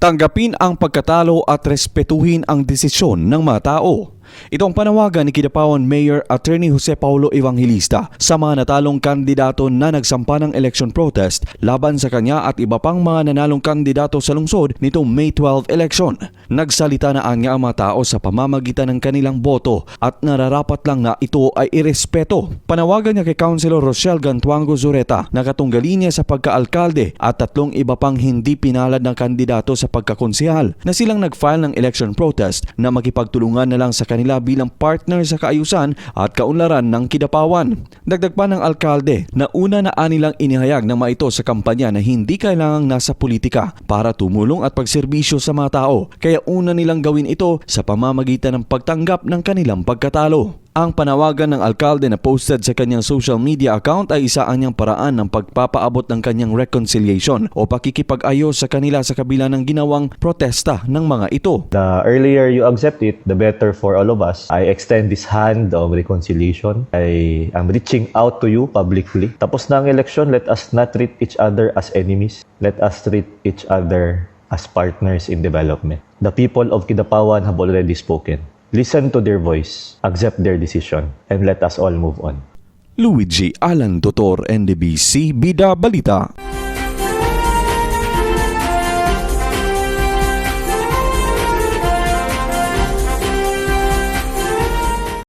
Tanggapin ang pagkatalo at respetuhin ang desisyon ng mga tao. Ito ang panawagan ni Kidapawan Mayor Attorney Jose Paulo Evangelista sa mga natalong kandidato na nagsampa ng election protest laban sa kanya at iba pang mga nanalong kandidato sa lungsod nitong May 12 election. Nagsalita na anya ang mga tao sa pamamagitan ng kanilang boto at nararapat lang na ito ay irespeto. Panawagan niya kay Councilor Rochelle Gantuango Zureta na katunggali niya sa pagkaalkalde at tatlong iba pang hindi pinalad ng kandidato sa pagkakonsihal na silang nag-file ng election protest na makipagtulungan na lang sa kanila bilang partner sa kaayusan at kaunlaran ng kidapawan. Dagdag pa ng alkalde na una na anilang inihayag ng mga ito sa kampanya na hindi kailangang nasa politika para tumulong at pagserbisyo sa mga tao kaya una nilang gawin ito sa pamamagitan ng pagtanggap ng kanilang pagkatalo. Ang panawagan ng alkalde na posted sa kanyang social media account ay isa anyang paraan ng pagpapaabot ng kanyang reconciliation o pakikipag-ayos sa kanila sa kabila ng ginawang protesta ng mga ito. The earlier you accept it, the better for all of us. I extend this hand of reconciliation. I am reaching out to you publicly. Tapos na ang election, let us not treat each other as enemies. Let us treat each other as partners in development. The people of Kidapawan have already spoken. Listen to their voice, accept their decision, and let us all move on. Luigi Alan Tutor, NDBC, Bida Balita.